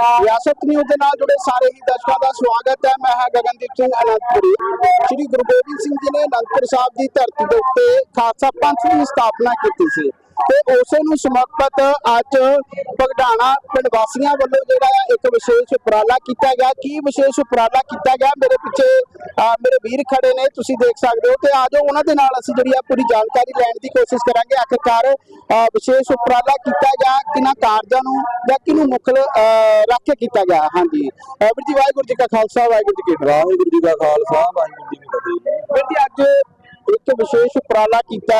ਰਿਆਸਤ ਨਿਊਜ਼ ਦੇ ਨਾਲ ਜੁੜੇ ਸਾਰੇ ਹੀ ਦਰਸ਼ਕਾਂ ਦਾ ਸਵਾਗਤ ਹੈ। ਮੈਂ ਹਾਂ ਗਗਨਦੀਪ ਸਿੰਘ ਅਨੰਦਪੁਰੀ। ਸ੍ਰੀ ਗੁਰੂ ਗੋਬਿੰਦ ਸਿੰਘ ਜੀ ਨੇ ਅਨੰਦਪੁਰ ਸਾਹਿਬ ਦੀ ਧਰਤੀ ਦੇ ਉੱਤੇ ਖਾਲਸਾ ਪੰਥ ਦੀ ਸਥਾਪਨਾ ਕੀਤੀ ਸੀ। ਤੇ ਉਸੇ ਨੂੰ ਸਮਰਪਿਤ ਅੱਜ ਪਗਡਾਣਾ ਪਿੰਡ ਵਾਸੀਆਂ ਵੱਲੋਂ ਜਿਹੜਾ ਇੱਕ ਵਿਸ਼ੇਸ਼ ਉਪਰਾਲਾ ਕੀਤਾ ਗਿਆ। ਕੀ ਵਿਸ਼ੇਸ਼ ਉਪਰਾਲਾ ਕੀਤਾ ਗਿਆ? ਮੇਰੇ ਪਿੱਛੇ ਮੇਰੇ ਵੀਰ ਖੜੇ ਨੇ ਤੁਸੀਂ ਦੇਖ ਸਕਦੇ ਹੋ। ਤੇ ਆਜੋ ਉਹਨਾਂ ਦੇ ਨਾਲ ਅਸੀਂ ਜਿਹੜੀ ਆ ਪੂਰੀ ਜਾਣਕਾਰੀ ਲੈਣ ਦੀ ਕੋਸ਼ਿਸ਼ ਕਰਾਂਗੇ। ਆਖਿਰਕਾਰ ਵਿਸ਼ੇਸ਼ ਉਪਰਾਲਾ ਕੀਤਾ ਗਿਆ ਕਿਹਨਾਂ ਕਾਰਜਾਂ ਨੂੰ ਜਾਂ ਕਿਹਨੂੰ ਮੁੱਖ ਰੱਖ ਕੇ ਕੀਤਾ ਗਿਆ? ਹਾਂਜੀ। ਵੀਰ ਜੀ ਵਾਹਿਗੁਰੂ ਜੀ ਕਾ ਖਾਲਸਾ ਵਾਹਿਗੁਰੂ ਜੀ ਕੀ ਫਤਿਹ। ਵਾਹਿਗੁਰੂ ਜੀ ਕਾ ਖਾਲਸਾ ਵਾਹਿਗੁਰੂ ਜੀ ਕੀ ਫਤਿਹ। ਵੀਰ ਜੀ ਅੱਜ ਇੱਕ ਵਿਸ਼ੇਸ਼ ਉਪਰਾਲਾ ਕੀਤਾ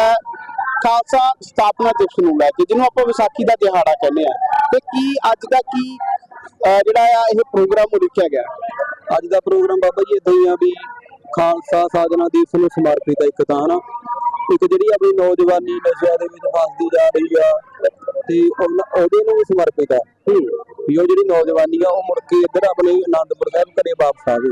ਖਾਲਸਾ ਸਥਾਪਨਾ ਦਿਵਸ ਨੂੰ ਲੈ ਕੇ ਜਿਹਨੂੰ ਆਪਾਂ ਵਿਸਾਖੀ ਦਾ ਦਿਹਾੜਾ ਕਹਿੰਦੇ ਆ ਤੇ ਕੀ ਅੱਜ ਦਾ ਕੀ ਜਿਹੜਾ ਆ ਇਹ ਪ੍ਰੋਗਰਾਮ ਉਲੀਕਿਆ ਗਿਆ? ਅੱਜ ਦਾ ਪ੍ਰੋਗਰਾਮ ਬਾਬਾ ਜੀ ਇਦਾਂ ਹੀ ਆ ਵੀ ਖਾਲਸਾ ਸਾਜਨਾ ਦਿਵਸ ਨੂੰ ਸਮਰਪਿਤ ਆ ਇੱਕ ਤਾਂ ਨਾ ਇੱਕ ਜਿਹੜੀ ਆਪਣੀ ਨੌਜਵਾਨੀ ਨਸ਼ਿਆਂ ਦੇ ਵਿੱਚ ਫਸਦੀ ਜਾ ਰਹੀ ਆ ਤੇ ਉਹਦੇ ਨੂੰ ਵੀ ਸਮਰਪਿਤ ਆ। ਵੀ ਉਹ ਜਿਹੜੀ ਨੌਜਵਾਨੀ ਆ ਉਹ ਮੁੜ ਕੇ ਇੱਧਰ ਆਪਣੇ ਆਨੰਦਪੁਰ ਸਾਹਿਬ ਘਰੇ ਵਾਪਸ ਆਵੇ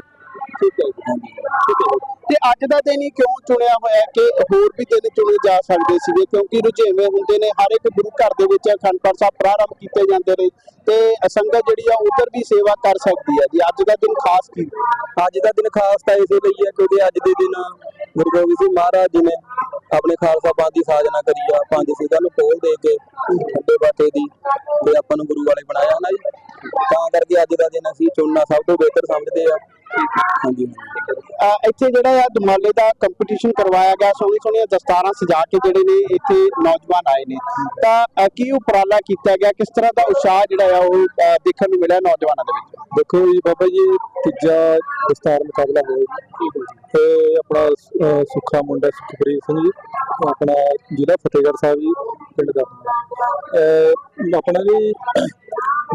ਤੇ ਅੱਜ ਦਾ ਦਿਨ ਹੀ ਕਿਉਂ ਚੁਣਿਆ ਹੋਇਆ ਕਿ ਹੋਰ ਵੀ ਦਿਨ ਚੁਣੇ ਜਾ ਸਕਦੇ ਸੀਗੇ? ਕਿਉਂਕਿ ਰੁਝੇਵੇਂ ਹੁੰਦੇ ਨੇ, ਹਰ ਇੱਕ ਗੁਰੂ ਘਰ ਦੇ ਵਿੱਚ ਅਖੰਡ ਪਾਠ ਸਾਹਿਬ ਪ੍ਰਾਰੰਭ ਕੀਤੇ ਜਾਂਦੇ ਨੇ ਤੇ ਸੰਗਤ ਜਿਹੜੀ ਆ ਉਧਰ ਵੀ ਸੇਵਾ ਕਰ ਸਕਦੀ ਹੈ ਜੀ। ਅੱਜ ਦਾ ਦਿਨ ਖਾਸ ਕੀ? ਅੱਜ ਦਾ ਦਿਨ ਖਾਸ ਤਾਂ ਇਸੇ ਲਈ ਹੈ ਕਿਉਂਕਿ ਅੱਜ ਦੇ ਦਿਨ ਗੁਰੂ ਗੋਬਿੰਦ ਸਿੰਘ ਮਹਾਰਾਜ ਜੀ ਨੇ ਆਪਣੇ ਖਾਲਸਾ ਪੰਥ ਦੀ ਸਾਜਨਾ ਕਰੀ ਆ, ਪੰਜ ਸਿੰਘਾਂ ਨੂੰ ਕੋਲ ਦੇ ਕੇ ਅੱਡੇ ਬਾਟੇ ਦੀ ਤੇ ਆਪਾਂ ਨੂੰ ਗੁਰੂ ਵਾਲੇ ਬਣਾਇਆ ਨਾ ਜੀ? ਤਾਂ ਕਰਕੇ ਅੱਜ ਦਾ ਦਿਨ ਅਸੀਂ ਚੁਣਨਾ ਸਭ ਤੋਂ ਬਿਹਤਰ ਸਮਝਦੇ ਆ। ਹਾਂਜੀ। ਅਹ ਇੱਥੇ ਜਿਹੜਾ ਆ ਦੁਮਾਲੇ ਦਾ ਕੰਪੀਟੀਸ਼ਨ ਕਰਵਾਇਆ ਗਿਆ ਸੋਹਣੀ ਸੋਹਣੀਆਂ ਦਸਤਾਰਾਂ ਸਜਾ ਕੇ ਜਿਹੜੇ ਨੇ ਇੱਥੇ ਨੌਜਵਾਨ ਆਏ ਨੇ। ਤਾਂ ਅਹ ਕੀ ਉਪਰਾਲਾ ਕੀਤਾ ਗਿਆ? ਕਿਸ ਤਰ੍ਹਾਂ ਦਾ ਉਤਸ਼ਾਹ ਜਿਹੜਾ ਆ ਉਹ ਅਹ ਦੇਖਣ ਨੂੰ ਮਿਲਿਆ ਨੌਜਵਾਨਾਂ ਦੇ ਵਿੱਚ? ਦੇਖੋ ਜੀ ਬਾਬਾ ਜੀ ਤੀਜਾ ਦਸਤਾਰ ਮੁਕਾਬਲਾ ਹੋਇਆ ਤੇ ਆਪਣਾ ਅਹ, ਸੁੱਖਾ ਮੁੰਡਾ ਸੁਖਪ੍ਰੀਤ ਸਿੰਘ ਜੀ ਆਪਣਾ ਜ਼ਿਲ੍ਹਾ ਫਤਿਹਗੜ੍ਹ ਸਾਹਿਬ ਜੀ ਪਿੰਡ ਦਾ। ਅਹ, ਆਪਣਾ ਜੀ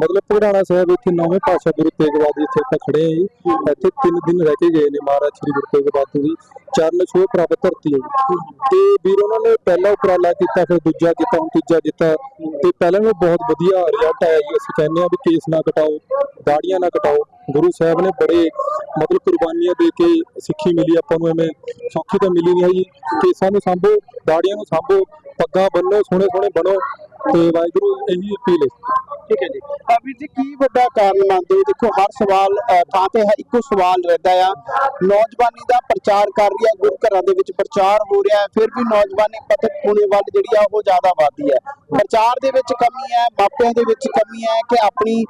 ਮਤਲਬ ਪੜਾਣਾ ਸਾਹਿਬ ਇੱਥੇ ਨੌਵੇਂ ਪਾਤਸ਼ਾਹ ਗੁਰੂ ਤੇਗ ਬਹਾਦਰ ਜੀ ਇੱਥੇ ਆਪਾਂ ਖੜੇ ਹਾਂ ਜੀ। ਇੱਥੇ ਤਿੰਨ ਦਿਨ ਰਹਿ ਕੇ ਗਏ ਨੇ ਮਹਾਰਾਜ ਸ੍ਰੀ ਗੁਰੂ ਤੇਗ ਬਹਾਦਰ ਜੀ। ਚਰਨ ਛੋਹ ਪ੍ਰਾਪਤ ਧਰਤੀ ਹੈ ਜੀ। ਤੇ ਵੀਰ ਉਹਨਾਂ ਨੇ ਪਹਿਲਾ ਉਪਰਾਲਾ ਕੀਤਾ, ਫਿਰ ਦੂਜਾ ਕੀਤਾ, ਹੁਣ ਤੀਜਾ ਕੀਤਾ। ਤੇ ਪਹਿਲਾਂ ਵੀ ਬਹੁਤ ਵਧੀਆ ਰਿਜ਼ਲਟ ਆਇਆ ਜੀ। ਅਸੀਂ ਕਹਿੰਦੇ ਆ ਵੀ ਕੇਸ ਨਾ ਕਟਾਓ, ਦਾੜੀਆਂ ਨਾ ਕਟਾਓ। ਗੁਰੂ ਸਾਹਿਬ ਨੇ ਬੜੇ ਮਤਲਬ ਕੁਰਬਾਨੀਆਂ ਦੇ ਕੇ ਸਿੱਖੀ ਮਿਲੀ ਆਪਾਂ ਨੂੰ, ਐਵੇਂ ਸੌਖੀ ਤਾਂ ਮਿਲੀ ਨਹੀਂ ਹੈ ਜੀ ਕੇਸਾਂ ਨੂੰ ਸਾਂਭੋ, ਦਾੜੀਆਂ ਨੂੰ ਸਾਂਭੋ, ਪੱਗਾਂ ਬੰਨੋ ਸੋਹਣੇ ਸੋਹਣੇ ਬਣੋ। ਤੇ ਵਾਹਿਗੁਰੂ ਇਹੀ ਅਪੀਲ ਹੈ। ਠੀਕ ਹੈ ਜੀ। ਵੀਰ ਜੀ ਕੀ ਵੱਡਾ ਕਾਰਨ ਮੰਨਦੇ ਹੋ? ਦੇਖੋ ਹਰ ਸਵਾਲ ਥਾਂ ਤੇ ਹੈ ਇੱਕੋ ਸਵਾਲ ਰਹਿੰਦਾ ਆ। ਨੌਜਵਾਨੀ ਦਾ ਪ੍ਰਚਾਰ ਕਰ ਰਹੀ ਹੈ ਗੁਰੂ ਘਰਾਂ ਦੇ ਵਿੱਚ ਪ੍ਰਚਾਰ ਹੋ ਰਿਹਾ ਹੈ ਫਿਰ ਵੀ ਨੌਜਵਾਨੀ ਪਤਕ ਪੁਣੇ ਵੱਲ ਜਿਹੜੀ ਆ ਉਹ ਜ਼ਿਆਦਾ ਵਧਦੀ ਹੈ। ਪ੍ਰਚਾਰ ਦੇ ਵਿੱਚ ਕਮੀ ਹੈ ਮਾਪਿਆਂ ਦੇ ਵਿੱਚ ਕਮੀ ਹੈ ਕਿ ਆਪਣੀ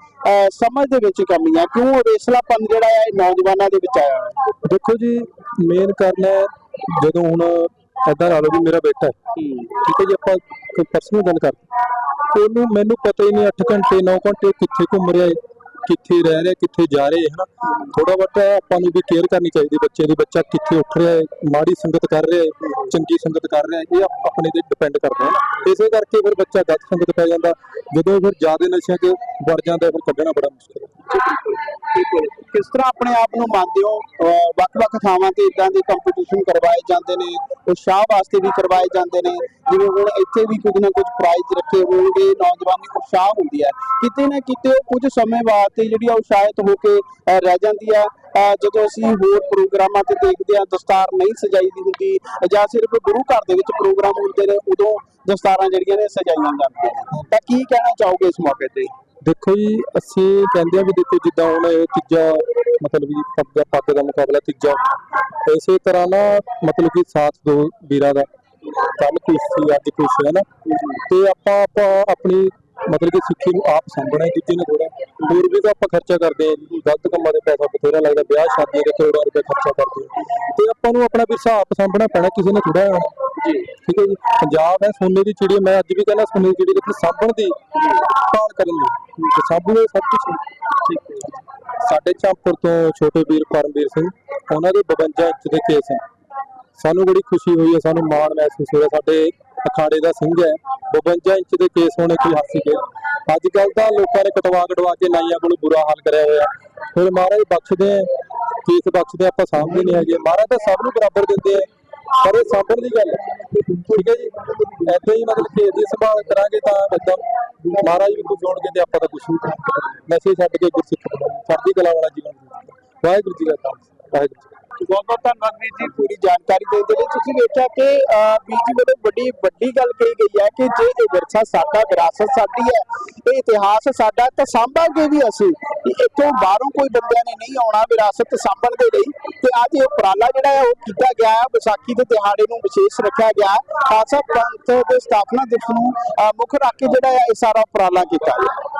ਸਮਝ ਦੇ ਵਿੱਚ ਕਮੀ ਹੈ? ਕਿਉਂ ਅਵੇਸਲਾਪਨ ਜਿਹੜਾ ਹੈ ਨੌਜਵਾਨਾਂ ਦੇ ਵਿੱਚ ਆਇਆ ਹੈ ਦੇਖੋ ਜੀ ਮੇਨ ਕਾਰਨ ਹੈ ਜਦੋਂ ਹੁਣ ਏਦਾਂ ਲਾ ਲਓ ਵੀ ਮੇਰਾ ਬੇਟਾ ਹੈ। ਠੀਕ ਹੈ ਜੀ ਆਪਾਂ ਕੋਈ ਪਰਸਨਲ ਗੱਲ ਕਰਦੇ ਉਹਨੂੰ ਮੈਨੂੰ ਪਤਾ ਹੀ ਨਹੀਂ 8 ਘੰਟੇ 9 ਘੰਟੇ ਕਿੱਥੇ ਘੁੰਮ ਰਿਹਾ ਹੈ, ਕਿੱਥੇ ਰਹਿ ਰਿਹਾ, ਕਿੱਥੇ ਜਾ ਰਿਹਾ ਹੈ, ਹਨਾ? ਥੋੜਾ ਬਹੁਤਾ ਆਪਾਂ ਨੂੰ ਵੀ ਕੇਅਰ ਕਰਨੀ ਚਾਹੀਦੀ ਬੱਚੇ ਦੀ, ਬੱਚਾ ਕਿੱਥੇ ਉੱਠ ਰਿਹਾ ਹੈ, ਮਾੜੀ ਸੰਗਤ ਕਰ ਰਿਹਾ ਹੈ, ਚੰਗੀ ਸੰਗਤ ਕਰ ਰਿਹਾ ਹੈ, ਇਹ ਆਪਣੇ ਤੇ ਡਿਪੈਂਡ ਕਰਦਾ ਹੈ ਇਸੇ ਕਰਕੇ ਫਿਰ ਬੱਚਾ ਗਲਤ ਸੰਗਤ ਪੈ ਜਾਂਦਾ, ਜਦੋਂ ਫਿਰ ਜ਼ਿਆਦਾ ਨਸ਼ਿਆਂ 'ਚ ਵੜ ਜਾਂਦਾ, ਫਿਰ ਕੱਢਣਾ ਬੜਾ ਮੁਸ਼ਕਿਲ ਹੈ। ਕਿਸ ਤਰ੍ਹਾਂ ਆਪਣੇ ਆਪ ਨੂੰ ਮੰਨਦੇ ਹੋ ਵੱਖ-ਵੱਖ ਥਾਵਾਂ ਤੇ ਇਦਾਂ ਦੇ ਕੰਪੀਟੀਸ਼ਨ ਕਰਵਾਏ ਜਾਂਦੇ ਨੇ ਉਤਸ਼ਾਹ ਵਾਸਤੇ ਵੀ ਕਰਵਾਏ ਜਾਂਦੇ ਨੇ, ਜਿਵੇਂ ਹੁਣ ਇੱਥੇ ਵੀ ਕੁਝ ਨਾ ਕੁਝ ਪ੍ਰਾਈਜ਼ ਰੱਖੇ ਹੋਣਗੇ, ਨੌਜਵਾਨੀ ਉਤਸ਼ਾਹ ਹੁੰਦੀ ਹੈ। ਕਿਤੇ ਨਾ ਕਿਤੇ ਕੁਝ ਸਮੇਂ ਵਾਸਤੇ ਜਿਹੜੀ ਉਤਸ਼ਾਹਿਤ ਹੋ ਕੇ ਰਹਿ ਜਾਂਦੀ ਹੈ। ਜਦੋਂ ਅਸੀਂ ਹੋਰ ਪ੍ਰੋਗਰਾਮਾਂ ਤੇ ਦੇਖਦੇ ਆ ਦਸਤਾਰ ਨਹੀਂ ਸਜਾਈ ਦੀ ਹੁੰਦੀ, ਜਾਂ ਸਿਰਫ ਗੁਰੂ ਘਰ ਦੇ ਵਿੱਚ ਪ੍ਰੋਗਰਾਮ ਹੁੰਦੇ ਨੇ, ਉਦੋਂ ਦਸਤਾਰਾਂ ਜਿਹੜੀਆਂ ਨੇ ਸਜਾਈਆਂ ਜਾਂਦੀਆਂ ਤਾਂ ਕੀ ਕਹਿਣਾ ਚਾਹੋਗੇ ਇਸ ਮੌਕੇ ਤੇ? ਦੇਖੋ ਜੀ, ਅਸੀਂ ਕਹਿੰਦੇ ਆ ਵੀ ਦੇਖੋ ਜਿੱਦਾਂ ਹੁਣ ਇਹ ਤੀਜਾ ਮਤਲਬ ਵੀ ਪੱਗਾ ਪੱਗ ਦਾ ਮੁਕਾਬਲਾ ਤੀਜਾ। ਇਸੇ ਤਰ੍ਹਾਂ ਨਾ ਮਤਲਬ ਕਿ ਸਾਥ ਦੋ ਵੀਰਾਂ ਦਾ। ਕੱਲ ਕੁਸ਼ਤੀ ਅੱਜ ਕੁਸ਼ਤੀ ਹੈ ਨਾ। ਤੇ ਆਪਾਂ ਆਪਾਂ ਆਪਣੀ ਮਤਲਬ ਕਿ ਸਿੱਖੀ ਨੂੰ ਆਪ ਸਾਂਭਣਾ ਹੈ ਦੂਜੇ ਨੇ ਥੋੜਾ ਹੋਰ ਵੀ ਤਾਂ ਆਪਾਂ ਖਰਚਾ ਕਰਦੇ ਹਾਂ ਗਲਤ ਕੰਮਾਂ ਦੇ ਪੈਸਾ ਬਥੇਰਾ ਲੱਗਦਾ। ਵਿਆਹ ਸ਼ਾਦੀਆਂ ਦੇ ਕਰੋੜਾਂ ਰੁਪਏ ਖਰਚਾ ਕਰਦੇ ਤੇ ਆਪਾਂ ਨੂੰ ਆਪਣਾ ਵਿਰਸਾ ਆਪ ਸਾਂਭਣਾ ਪੈਣਾ, ਕਿਸੇ ਨੇ ਥੋੜਾ ਜੀ ਠੀਕ ਹੈ ਜੀ। ਪੰਜਾਬ ਹੈ, ਸੋਨੇ ਦੀ ਚਿੜੀ। ਮੈਂ ਅੱਜ ਵੀ ਕਹਿੰਦਾ ਸੋਨੇ ਦੀ ਚਿੜੀ ਲੇਕਿਨ ਸਾਂਭਣ ਦੀ ਭਾਲ ਕਰਨ ਦੀ ਤੇ ਸਾਂਭੂਏ ਸਭ ਕੁਝ ਠੀਕ ਹੈ ਸਾਡੇ ਚਾਂਪੁਰ ਤੋਂ ਛੋਟੇ ਵੀਰ ਪਰਮਵੀਰ ਸਿੰਘ, ਉਹਨਾਂ ਦੇ 52 ਇੰਚ ਦੇ ਕੇਸ ਹਨ ਸਾਨੂੰ ਬੜੀ ਖੁਸ਼ੀ ਹੋਈ ਹੈ, ਸਾਨੂੰ ਮਾਣ ਮਹਿਸੂਸ ਹੋਇਆ। ਸਾਡੇ ਅਖਾੜੇ ਦਾ ਸਿੰਘ ਹੈ 52 ਇੰਚ ਦੇ ਕੇਸ ਹੋਣੇ ਕੋਈ ਹਾਸੀ ਕੇ ਅੱਜ ਕੱਲ ਤਾਂ ਲੋਕਾਂ ਨੇ ਕਟਵਾ ਕਟਵਾ ਕੇ ਨਾਈਆਂ ਕੋਲ ਬੁਰਾ ਹਾਲ ਕਰਿਆ ਹੋਇਆ। ਫਿਰ ਮਹਾਰਾਜ ਬਖਸ਼ਦੇ ਆ। ਕੇਸ ਬਖਸ਼ਦੇ ਆਪਾਂ ਸਾਹਮਣੇ ਨਹੀਂ ਹੈਗੇ। ਮਹਾਰਾਜ ਤਾਂ ਸਭ ਨੂੰ ਬਰਾਬਰ ਦਿੰਦੇ ਆ। ਪਰ ਇਹ ਸਾਂਭਣ ਦੀ ਗੱਲ ਹੈ। ਠੀਕ ਹੈ ਜੀ? ਐਦਾਂ ਹੀ ਮਤਲਬ ਖੇਤ ਦੀ ਸੰਭਾਲ ਕਰਾਂਗੇ ਤਾਂ ਬੱਚਾ ਮਹਾਰਾਜ ਵੀ ਖੁਸ਼ ਹੋਣਗੇ ਤੇ ਆਪਾਂ ਤਾਂ ਕੁਛ ਨਹੀਂ ਕਰਾਂਗੇ। ਛੱਡ ਕੇ ਗੁਰਸਿੱਖ ਬਣਾਂਗੇ ਕਲਾ ਵਾਲਾ ਜੀਵਨ। ਵਾਹਿਗੁਰੂ ਜੀ ਕਾ ਖਾਲਸਾ, ਵਾਹਿਗੁਰੂ ਜੀ ਬਹੁਤ ਬਹੁਤ ਧੰਨਵਾਦ ਵੀਰ ਜੀ ਪੂਰੀ ਜਾਣਕਾਰੀ ਦੇਣ ਦੇ ਲਈ। ਤੁਸੀਂ ਵੇਖਿਆ ਕਿ ਵੀਰ ਜੀ ਵੱਲੋਂ ਵੱਡੀ ਵੱਡੀ ਗੱਲ ਕਹੀ ਗਈ ਹੈ ਕਿ ਜੇ ਇਹ ਵਿਰਸਾ ਸਾਡਾ, ਵਿਰਾਸਤ ਸਾਡੀ ਹੈ, ਇਹ ਇਤਿਹਾਸ ਸਾਡਾ, ਤਾਂ ਸਾਂਭਾਂਗੇ ਵੀ ਅਸੀਂ। ਇੱਥੋਂ ਬਾਹਰੋਂ ਕੋਈ ਬੰਦਿਆਂ ਨੇ ਨਹੀਂ ਆਉਣਾ ਵਿਰਾਸਤ ਸਾਂਭਣ ਦੇ ਲਈ। ਤੇ ਅੱਜ ਇਹ ਉਪਰਾਲਾ ਜਿਹੜਾ ਹੈ, ਉਹ ਕੀਤਾ ਗਿਆ ਹੈ। ਵਿਸਾਖੀ ਦੇ ਦਿਹਾੜੇ ਨੂੰ ਵਿਸ਼ੇਸ਼ ਰੱਖਿਆ ਗਿਆ ਹੈ। ਖਾਲਸਾ ਪੰਥ ਦੇ ਸਥਾਪਨਾ ਦਿਵਸ ਨੂੰ ਮੁੱਖ ਰੱਖ ਕੇ ਜਿਹੜਾ ਹੈ, ਇਹ ਸਾਰਾ ਉਪਰਾਲਾ ਕੀਤਾ ਗਿਆ